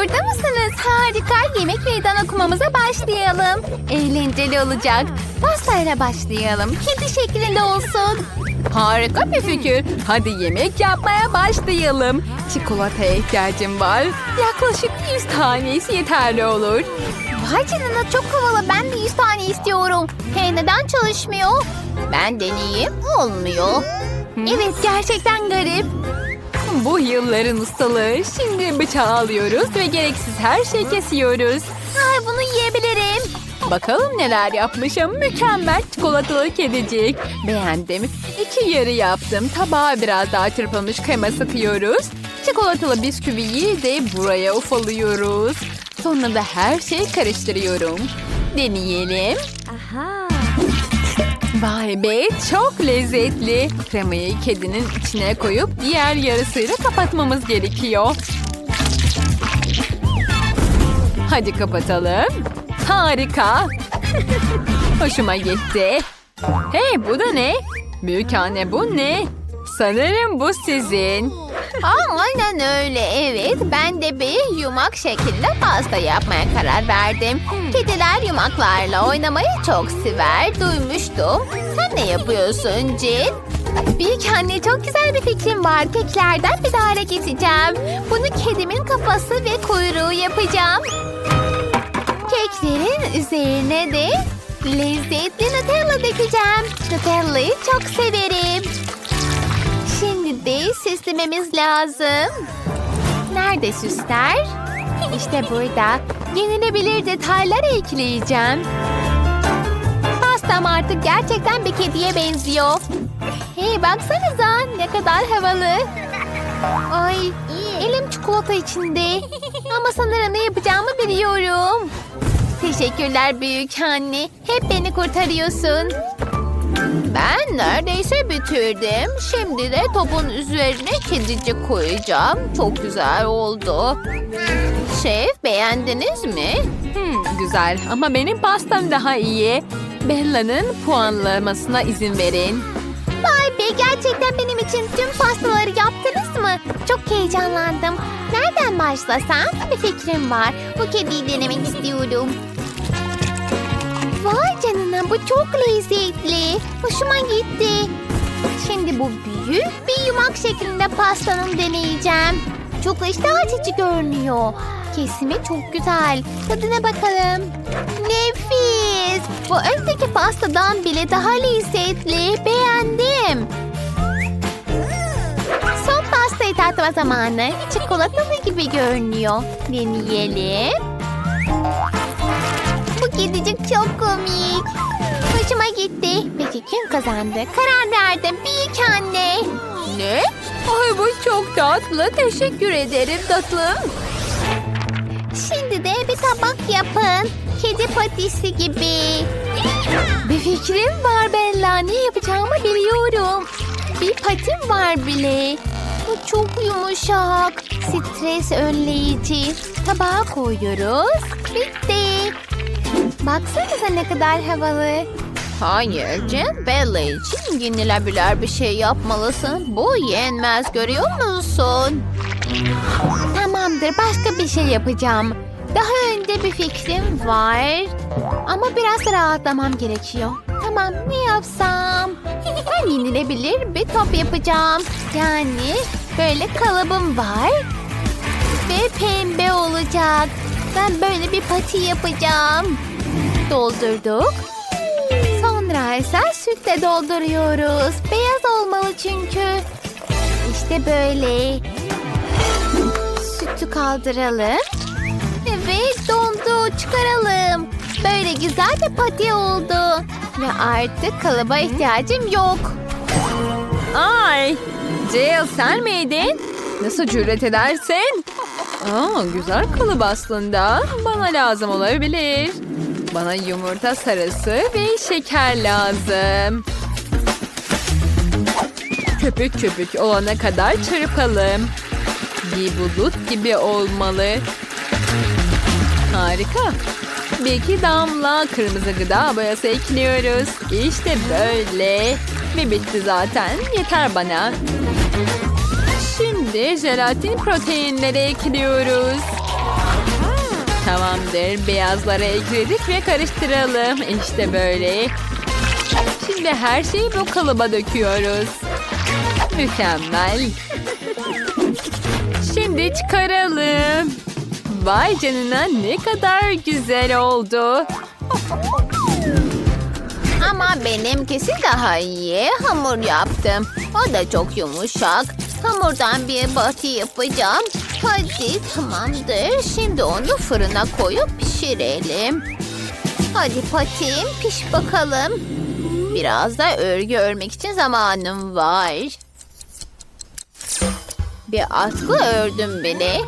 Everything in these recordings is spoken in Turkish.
burada mısınız? Harika. Yemek meydan okumamıza başlayalım. Eğlenceli olacak. Pastayla başlayalım. Kedi şeklinde olsun. Harika bir fikir. Hadi yemek yapmaya başlayalım. Çikolataya ihtiyacım var. Yaklaşık 100 tanesi yeterli olur. Vay canına çok havalı. Ben de 100 tane istiyorum. Hey neden çalışmıyor? Ben deneyeyim. Olmuyor. Evet gerçekten garip. Bu yılların ustalığı. Şimdi bıçağı alıyoruz ve gereksiz her şeyi kesiyoruz. Ay bunu yiyebilirim. Bakalım neler yapmışım. Mükemmel çikolatalı kedicik. Beğendim. İki yarı yaptım. Tabağa biraz daha çırpılmış krema sıkıyoruz. Çikolatalı bisküviyi de buraya ufalıyoruz. Sonra da her şeyi karıştırıyorum. Deneyelim. Vay be çok lezzetli. Kremayı kedinin içine koyup diğer yarısıyla kapatmamız gerekiyor. Hadi kapatalım. Harika. Hoşuma gitti. Hey bu da ne? Büyük bu ne? Sanırım bu sizin. Aynen öyle evet. Ben de bir yumak şekilde pasta yapmaya karar verdim. Kediler yumaklarla oynamayı çok sever. Duymuştum. Sen ne yapıyorsun Cin? Büyük anne çok güzel bir fikrim var. Keklerden bir daire keseceğim. Bunu kedimin kafası ve kuyruğu yapacağım. Keklerin üzerine de lezzetli Nutella dökeceğim. Nutella'yı çok severim. Süslememiz lazım. Nerede süsler? İşte burada. Yenilebilir detaylar ekleyeceğim. Pastam artık gerçekten bir kediye benziyor. Hey baksanıza ne kadar havalı. Ay elim çikolata içinde. Ama sanırım ne yapacağımı biliyorum. Teşekkürler büyük anne. Hep beni kurtarıyorsun. Neredeyse bitirdim. Şimdi de topun üzerine kedicik koyacağım. Çok güzel oldu. Şef beğendiniz mi? Hmm, güzel ama benim pastam daha iyi. Bella'nın puanlamasına izin verin. Vay be gerçekten benim için tüm pastaları yaptınız mı? Çok heyecanlandım. Nereden başlasam? Bir fikrim var. Bu kediyi denemek istiyorum. Vay canına bu çok lezzetli. Hoşuma gitti. Şimdi bu büyük bir yumak şeklinde pastanın deneyeceğim. Çok iştah görünüyor. Kesimi çok güzel. Tadına bakalım. Nefis. Bu öndeki pastadan bile daha lezzetli. Beğendim. Son pastayı tatma zamanı. Çikolatalı gibi görünüyor. Deneyelim. Kedicik çok komik. Hoşuma gitti. Peki kim kazandı? Karar verdim. Büyük anne. Ne? Ay bu çok tatlı. Teşekkür ederim tatlım. Şimdi de bir tabak yapın. Kedi patisi gibi. Bir fikrim var Bella. Ne yapacağımı biliyorum. Bir patim var bile. Bu çok yumuşak. Stres önleyici. Tabağa koyuyoruz. Bitti. Baksanıza ne kadar havalı. Hayır Jen, Bella için yenilebilir bir şey yapmalısın. Bu yenmez görüyor musun? Tamamdır başka bir şey yapacağım. Daha önce bir fikrim var. Ama biraz rahatlamam gerekiyor. Tamam ne yapsam? Ben yenilebilir bir top yapacağım. Yani böyle kalıbım var. Ve pembe olacak. Ben böyle bir pati yapacağım. Doldurduk. Sonra ise sütle dolduruyoruz. Beyaz olmalı çünkü. İşte böyle. Sütü kaldıralım. Evet dondu çıkaralım. Böyle güzel bir pati oldu. Ve artık kalıba ihtiyacım yok. Ay, Jill sen miydin? Nasıl cüret edersin? Aa, güzel kalıp aslında. Bana lazım olabilir. Bana yumurta sarısı ve şeker lazım. Köpük köpük olana kadar çırpalım. Bir bulut gibi olmalı. Harika. Bir iki damla kırmızı gıda boyası ekliyoruz. İşte böyle. Ve bitti zaten. Yeter bana. Şimdi jelatin proteinleri ekliyoruz. Tamamdır. Beyazları ekledik ve karıştıralım. İşte böyle. Şimdi her şeyi bu kalıba döküyoruz. Mükemmel. Şimdi çıkaralım. Vay canına ne kadar güzel oldu. Ama benimkisi daha iyi. Hamur yaptım. O da çok yumuşak. Hamurdan bir batı yapacağım. Hadi tamamdır. Şimdi onu fırına koyup pişirelim. Hadi patim piş bakalım. Biraz da örgü örmek için zamanım var. Bir atkı ördüm bile.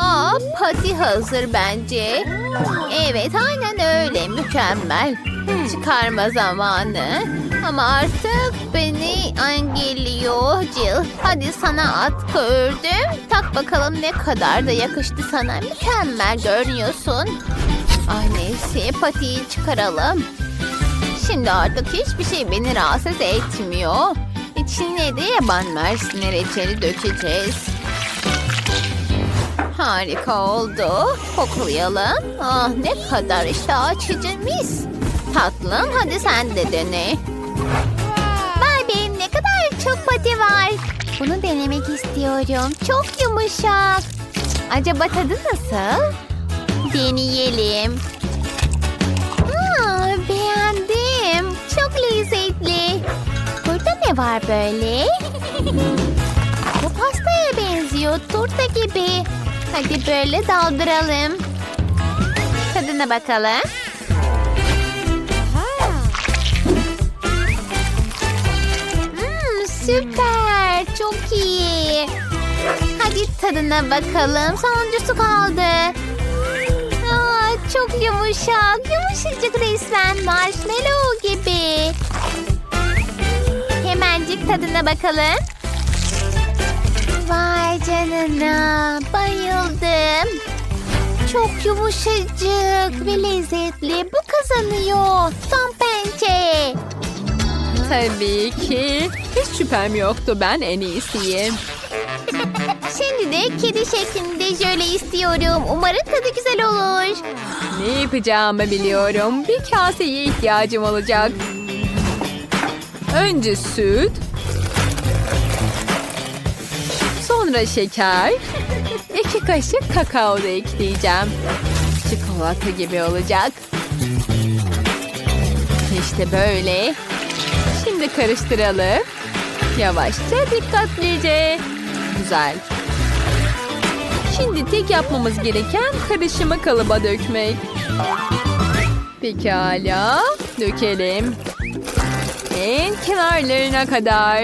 Aa, pati hazır bence. Evet aynen öyle mükemmel. Çıkarma zamanı. Ama artık beni engelliyor Jill. Hadi sana atkı ördüm. Tak bakalım ne kadar da yakıştı sana. Mükemmel görünüyorsun. Ay neyse patiyi çıkaralım. Şimdi artık hiçbir şey beni rahatsız etmiyor. İçine de yaban mersini reçeli dökeceğiz. Harika oldu. Koklayalım. Ah ne kadar işte açıcı mis. Tatlım hadi sen de dene. Barbie ne kadar çok pati var. Bunu denemek istiyorum. Çok yumuşak. Acaba tadı nasıl? Deneyelim. Aa, beğendim. Çok lezzetli. Burada ne var böyle? Bu pastaya benziyor. Turta gibi. Hadi böyle daldıralım. Tadına bakalım. Süper. Çok iyi. Hadi tadına bakalım. Sonuncusu kaldı. Aa, çok yumuşak. Yumuşacık resmen marshmallow gibi. Hemencik tadına bakalım. Vay canına. Bayıldım. Çok yumuşacık ve lezzetli. Bu kazanıyor. Son pençe. Tabii ki. Hiç şüphem yoktu. Ben en iyisiyim. Şimdi de kedi şeklinde jöle istiyorum. Umarım tadı güzel olur. Ne yapacağımı biliyorum. Bir kaseye ihtiyacım olacak. Önce süt. Sonra şeker. iki kaşık kakao da ekleyeceğim. Çikolata gibi olacak. İşte böyle. Şimdi karıştıralım. Yavaşça dikkatlice. Güzel. Şimdi tek yapmamız gereken karışımı kalıba dökmek. Pekala. Dökelim. En kenarlarına kadar.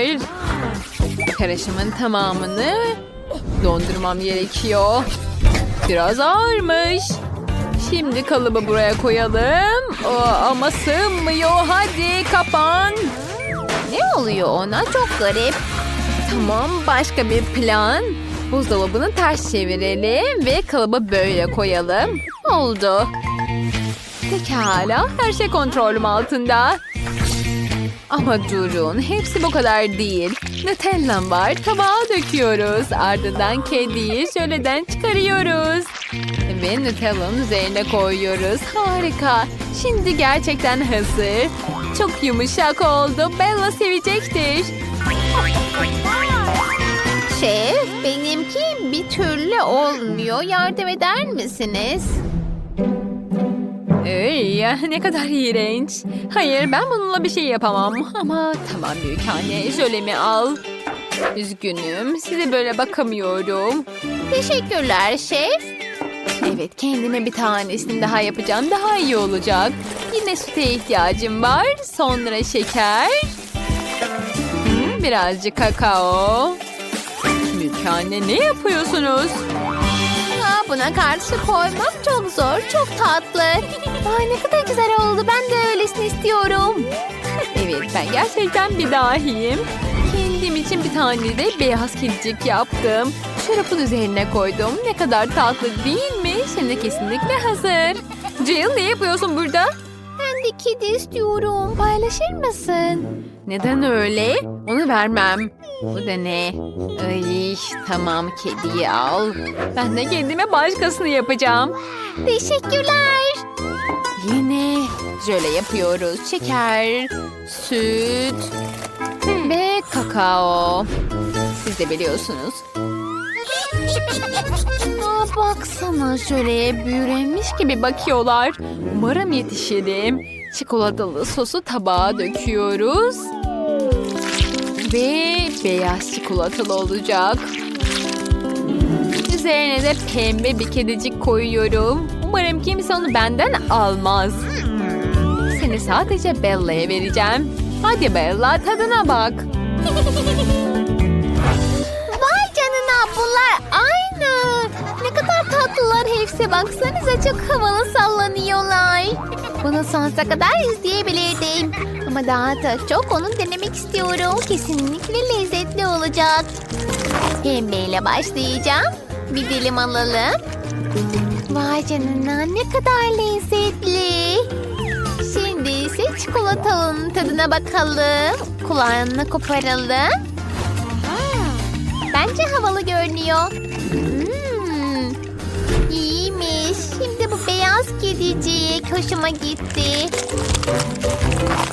Karışımın tamamını dondurmam gerekiyor. Biraz ağırmış. Şimdi kalıbı buraya koyalım. Aa, ama sığmıyor. Hadi kapan. Ne oluyor ona? Çok garip. Tamam başka bir plan. Buzdolabını ters çevirelim ve kalıbı böyle koyalım. Oldu. Pekala her şey kontrolüm altında. Ama durun hepsi bu kadar değil. Nutella'm var tabağa döküyoruz. Ardından kediyi jöleden çıkarıyoruz. Ve Nutella'nın üzerine koyuyoruz. Harika. Şimdi gerçekten hazır. Çok yumuşak oldu. Bella sevecektir. Şef, benimki bir türlü olmuyor. Yardım eder misiniz? Ey, ne kadar iğrenç. Hayır ben bununla bir şey yapamam. Ama tamam büyük anne jölemi al. Üzgünüm size böyle bakamıyorum. Teşekkürler şef. Evet kendime bir tanesini daha yapacağım daha iyi olacak. Yine süte ihtiyacım var. Sonra şeker. Hmm, birazcık kakao. Anne ne yapıyorsunuz? Aa, buna karşı koymam çok zor, çok tatlı. Ay ne kadar güzel oldu. Ben de öylesini istiyorum. Evet ben gerçekten bir dahiyim. Kendim için bir tane de beyaz kedicik yaptım. Şarapın üzerine koydum. Ne kadar tatlı değil mi? Şimdi kesinlikle hazır. Jill ne yapıyorsun burada? Ben de kedi istiyorum. Paylaşır mısın? Neden öyle? Onu vermem. Bu da ne? Ay, tamam kediyi al. Ben de kendime başkasını yapacağım. Teşekkürler. Yine jöle yapıyoruz. Şeker, süt ve kakao. Siz de biliyorsunuz. Baksana şöyle büyülenmiş gibi bakıyorlar. Umarım yetişirim. Çikolatalı sosu tabağa döküyoruz. Ve beyaz çikolatalı olacak. Üzerine de pembe bir kedicik koyuyorum. Umarım kimse onu benden almaz. Seni sadece Bella'ya vereceğim. Hadi Bella tadına bak. Vay canına bunlar tatlılar hepsi. Baksanıza çok havalı sallanıyorlar. Bunu sonsuza kadar izleyebilirdim. Ama daha da çok onu denemek istiyorum. Kesinlikle lezzetli olacak. Pembeyle başlayacağım. Bir dilim alalım. Vay canına ne kadar lezzetli. Şimdi ise çikolatalının tadına bakalım. Kulağını koparalım. Bence havalı görünüyor. Şimdi bu beyaz kedicik hoşuma gitti.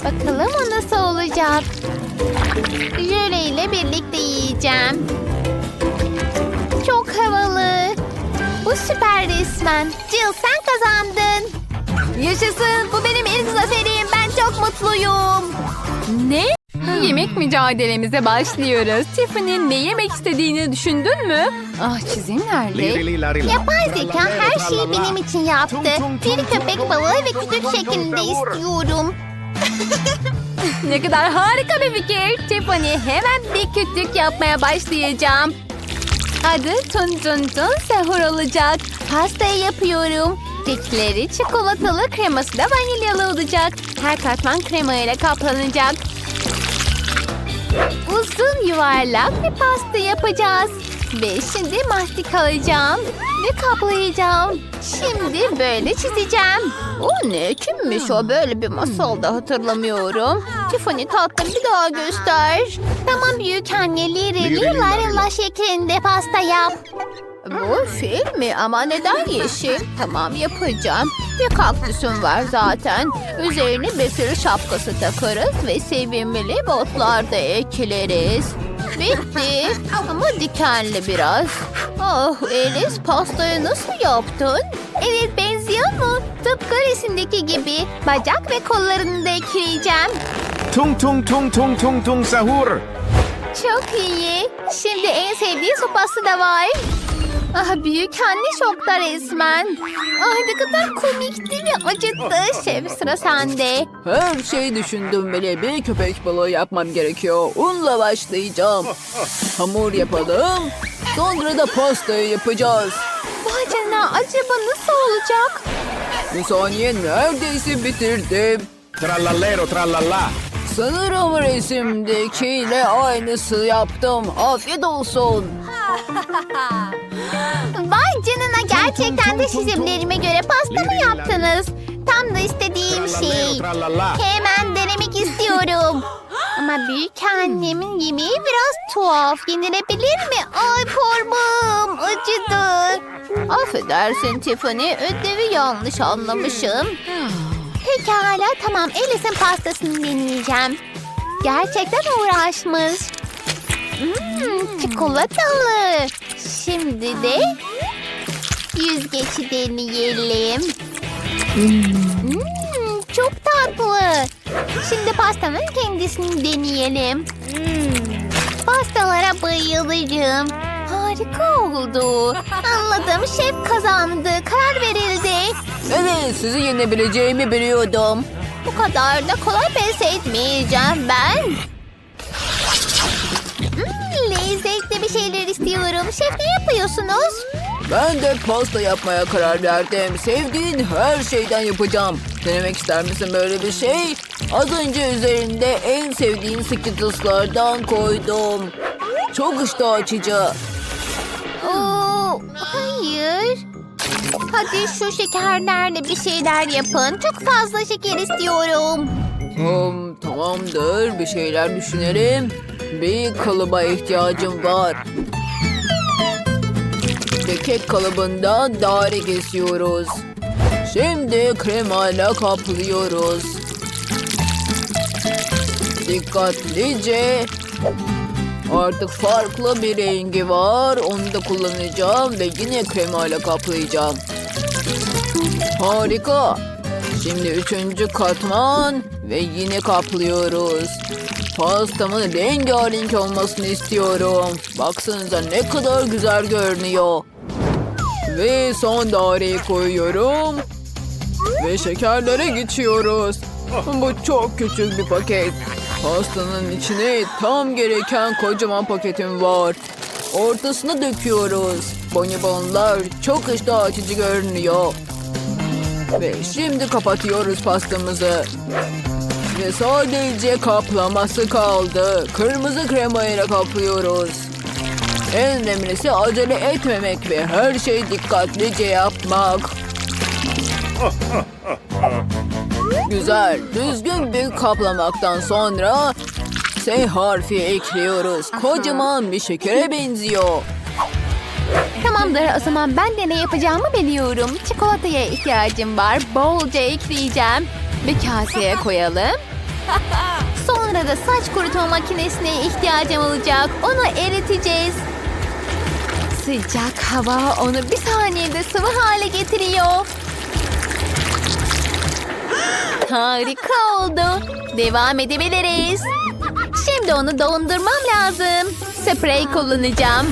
Bakalım o nasıl olacak. Jöle ile birlikte yiyeceğim. Çok havalı. Bu süper resmen. Jill sen kazandın. Yaşasın. Bu benim ilk zaferim. Ben çok mutluyum. Ne? Yemek mücadelemize başlıyoruz. Tiffany'nin ne yemek istediğini düşündün mü? Ah çizim nerede? Yapay zeka her şeyi benim için yaptı. Bir köpek balığı ve kütük şeklinde istiyorum. Ne kadar harika bir fikir. Tiffany hemen bir kütlük yapmaya başlayacağım. Adı Tun Tun Tun sahur olacak. Pastayı yapıyorum. Dikleri çikolatalı kreması da vanilyalı olacak. Her katman krema ile kaplanacak. Uzun yuvarlak bir pasta yapacağız. Ve şimdi mastik alacağım ve kaplayacağım. Şimdi böyle çizeceğim. O ne? Kimmiş o? Böyle bir masalda hatırlamıyorum. Tiffany tatlım bir daha göster. Tamam büyük anne Lirili larilla şeklinde pasta yap. Bu fil mi? Ama neden yeşil? Tamam yapacağım. Bir kaktüsüm var zaten. Üzerine bir sürü şapkası takarız ve sevimli botlar da ekleriz. Bitti. Ama dikenli biraz. Ah Elis pastayı nasıl yaptın? Evet benziyor mu? Tıpkı resimdeki gibi. Bacak ve kollarını da ekleyeceğim. Tung tung tung tung tung tung sahur. Çok iyi. Şimdi en sevdiği sopası da var. Ah büyük anne şokta resmen. Ah ne kadar komikti ve acıttı. Şef sıra sende. Her şeyi düşündüm bile bir köpek balığı yapmam gerekiyor. Unla başlayacağım. Hamur yapalım. Sonra da pastayı yapacağız. Vay canına acaba nasıl olacak? Bir saniye neredeyse bitirdim. Trallallero trallalla. Sanırım resimdekiyle aynısı yaptım. Afiyet olsun. Gerçekten de çizimlerime göre pasta mı yaptınız? Tam da istediğim şey. Hemen denemek istiyorum. Ama büyük annemin yemeği biraz tuhaf. Yenilebilir mi? Ay parmağım acıdı. Affedersin Tiffany, ödevi yanlış anlamışım. Pekala tamam Alice'in pastasını deneyeceğim. Gerçekten uğraşmış. Hmm, çikolatalı. Şimdi de yüzgeci deneyelim. Hmm, çok tatlı. Şimdi pastanın kendisini deneyelim. Hmm, pastalara bayılırım. Harika oldu. Anladım şef kazandı. Karar verildi. Evet, sizi yenebileceğimi biliyordum. Bu kadar da kolay pes etmeyeceğim ben. Hmm, lezzetli bir şeyler istiyorum. Şef ne yapıyorsunuz? Ben de pasta yapmaya karar verdim. Sevdiğin her şeyden yapacağım. Denemek ister misin böyle bir şey? Az önce üzerinde en sevdiğin Skittles'lardan koydum. Çok iştah açıcı. Oo, hayır. Hadi şu şekerlerle bir şeyler yapın. Çok fazla şeker istiyorum. Hmm, tamamdır, bir şeyler düşünelim. Bir kalıba ihtiyacım var. Ve kek kalıbından daire kesiyoruz. Şimdi kremayla kaplıyoruz. Dikkatlice. Artık farklı bir rengi var. Onu da kullanacağım ve yine kremayla kaplayacağım. Harika. Şimdi üçüncü katman ve yine kaplıyoruz. Pastamın rengarenk olmasını istiyorum. Baksanıza ne kadar güzel görünüyor. Ve son daireyi koyuyorum. Ve şekerlere geçiyoruz. Bu çok küçük bir paket. Pastanın içine tam gereken kocaman paketim var. Ortasına döküyoruz. Bonibonlar çok iştah açıcı görünüyor. Ve şimdi kapatıyoruz pastamızı. Ve sadece kaplaması kaldı. Kırmızı krema ile kaplıyoruz. En önemlisi acele etmemek ve her şeyi dikkatlice yapmak. Güzel, düzgün bir kaplamaktan sonra S harfi ekliyoruz. Kocaman bir şekere benziyor. Tamamdır o zaman ben de ne yapacağımı biliyorum. Çikolataya ihtiyacım var. Bolca ekleyeceğim. Bir kaseye koyalım. Sonra da saç kurutma makinesine ihtiyacım olacak. Onu eriteceğiz. Sıcak hava onu bir saniyede sıvı hale getiriyor. Harika oldu. Devam edebiliriz. Şimdi onu dondurmam lazım. Sprey kullanacağım.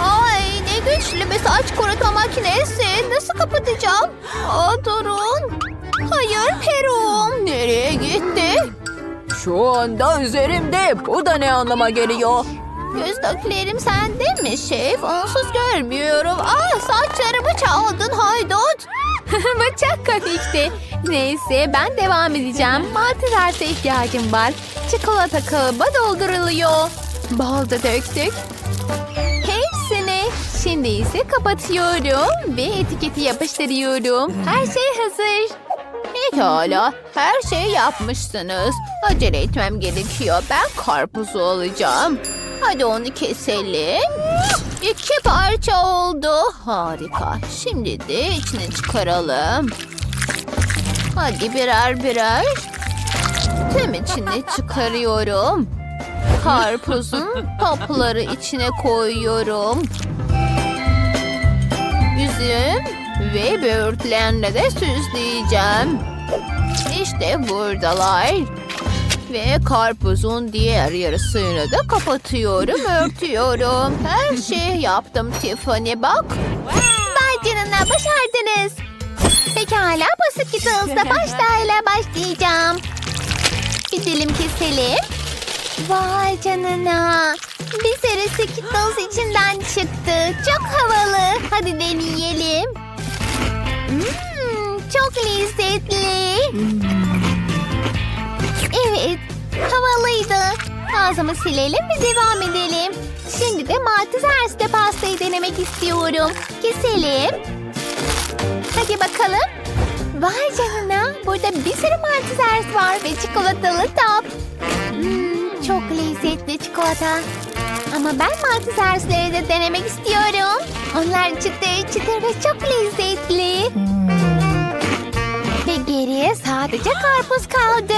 Ay ne güçlü bir saç kurutma makinesi. Nasıl kapatacağım? Aa, durun. Hayır peruğum. Nereye gitti? Şu anda üzerimde. Bu da ne anlama geliyor? Gözdaklerim sende mi şef? Onsuz görmüyorum. Ah saçlarımı çaldın haydut. Bu çok komikti. Neyse ben devam edeceğim. Maltezerse ihtiyacım var. Çikolata kalıba dolduruluyor. Bal da döktük. Hepsini. Şimdi ise kapatıyorum ve etiketi yapıştırıyorum. Her şey hazır. Pekala. Her şeyi yapmışsınız. Acele etmem gerekiyor. Ben karpuzu alacağım. Hadi onu keselim. İki parça oldu. Harika. Şimdi de içine çıkaralım. Hadi birer birer. Tüm içini çıkarıyorum. Karpuzun topları içine koyuyorum. Üzüm ve böğürtlenle de süsleyeceğim. İşte buradalar. Ve karpuzun diğer yarısını da kapatıyorum, örtüyorum. Her şeyi yaptım Tiffany bak. Vay canına başardınız. Pekala basit Skittles başlarla başlayacağım. Gidelim keselim. Vay canına. Bir sürü Skittles içinden çıktı. Çok havalı. Hadi deneyelim. Hmm, çok lezzetli. Evet, havalıydı. Ağzımı silelim ve devam edelim. Şimdi de Malteser'de pastayı denemek istiyorum. Keselim. Hadi bakalım. Vay canına, burada bir sürü Malteser var ve çikolatalı top. Hmm, çok lezzetli çikolata. Ama ben Malteser'leri de denemek istiyorum. Onlar çıtır çıtır ve çok lezzetli. Ve geriye sadece karpuz kaldı.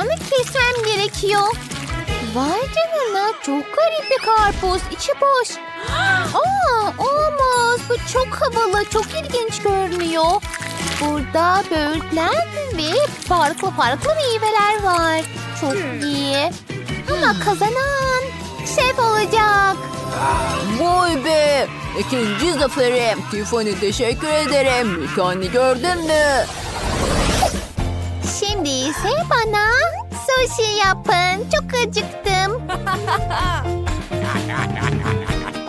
Onu kesmem gerekiyor. Vay canına çok garip bir karpuz. içi boş. Aa, olamaz. Bu çok havalı. Çok ilginç görünüyor. Burada böğürtlen ve farklı farklı meyveler var. Çok iyi. Ama kazanan şef olacak. Vay be! İkinci zaferim. Tiffany teşekkür ederim. Mükemmel gördün mü? İse bana sushi yapın. Çok acıktım.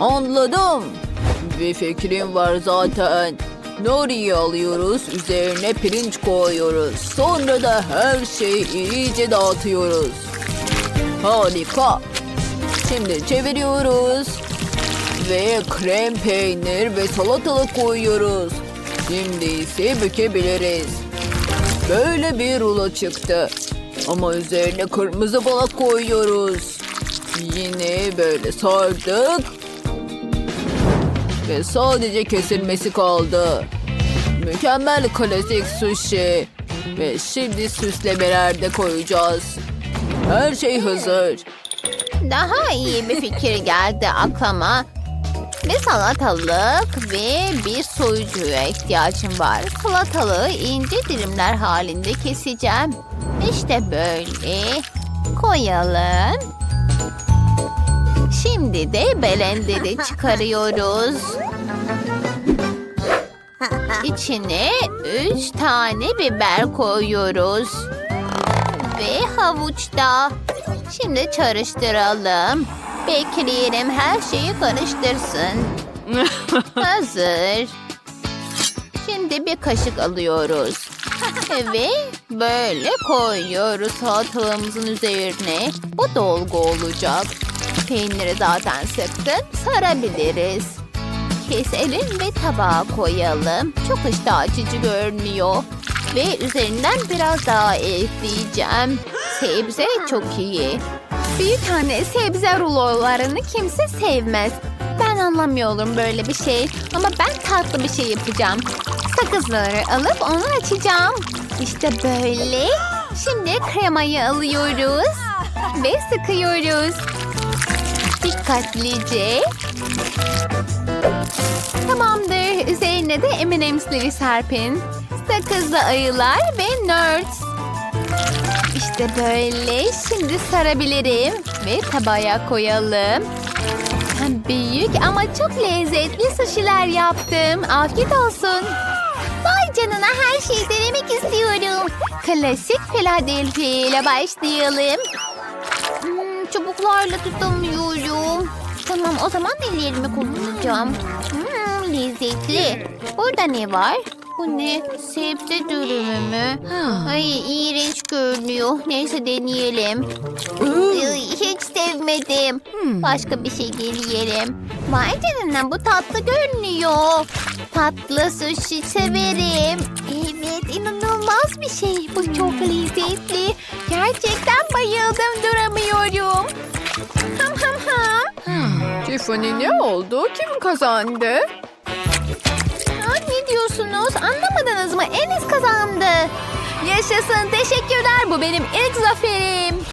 Anladım. Bir fikrim var zaten. Nori'yi alıyoruz, üzerine pirinç koyuyoruz. Sonra da her şeyi iyice dağıtıyoruz. Harika. Şimdi çeviriyoruz. Ve krem peynir ve salatalık koyuyoruz. Şimdi ise bükebiliriz. Böyle bir rulo çıktı. Ama üzerine kırmızı balık koyuyoruz. Yine böyle sardık Ve sadece kesilmesi kaldı. Mükemmel klasik sushi. Ve şimdi süslemeler de koyacağız. Her şey hazır. Daha iyi bir fikir geldi aklıma. Bir salatalık ve bir soyucuya ihtiyacım var. Salatalığı ince dilimler halinde keseceğim. İşte böyle. Koyalım. Şimdi de belenderi çıkarıyoruz. İçine üç tane biber koyuyoruz. Ve havuç da. Şimdi karıştıralım. Bekleyelim her şeyi karıştırsın. Hazır. Şimdi bir kaşık alıyoruz. Ve böyle koyuyoruz salatalığımızın üzerine. Bu dolgu olacak. Peyniri zaten sıktım. Sarabiliriz. Keselim ve tabağa koyalım. Çok iştah açıcı görünüyor. Ve üzerinden biraz daha ekleyeceğim. Sebze çok iyi. Büyük anne sebze rulolarını kimse sevmez. Ben anlamıyorum böyle bir şey. Ama ben tatlı bir şey yapacağım. Sakızları alıp onu açacağım. İşte böyle. Şimdi kremayı alıyoruz. Ve sıkıyoruz. Dikkatlice. Tamamdır. Üzerine de M&M's'leri serpin. Sakızlı ayılar ve nerds. İşte böyle. Şimdi sarabilirim. Ve tabağa koyalım. Büyük ama çok lezzetli sushiler yaptım. Afiyet olsun. Vay canına her şeyi denemek istiyorum. Klasik Philadelphia ile başlayalım. Hmm, çubuklarla tutamıyorum. Tamam o zaman ellerimi kullanacağım. Hmm, lezzetli. Burada ne var? Bu ne? Sebze dürümü mü? Ay iğrenç görünüyor. Neyse deneyelim. Ay, Hiç sevmedim. Başka bir şey deneyelim. Vay canına bu tatlı görünüyor. Tatlı sushi severim. Evet inanılmaz bir şey. Bu çok lezzetli. Gerçekten bayıldım duramıyorum. Ham ham ham. Tiffany ne oldu? Kim kazandı? Diyorsunuz? Anlamadınız mı? Enes kazandı. Yaşasın. Teşekkürler. Bu benim ilk zaferim.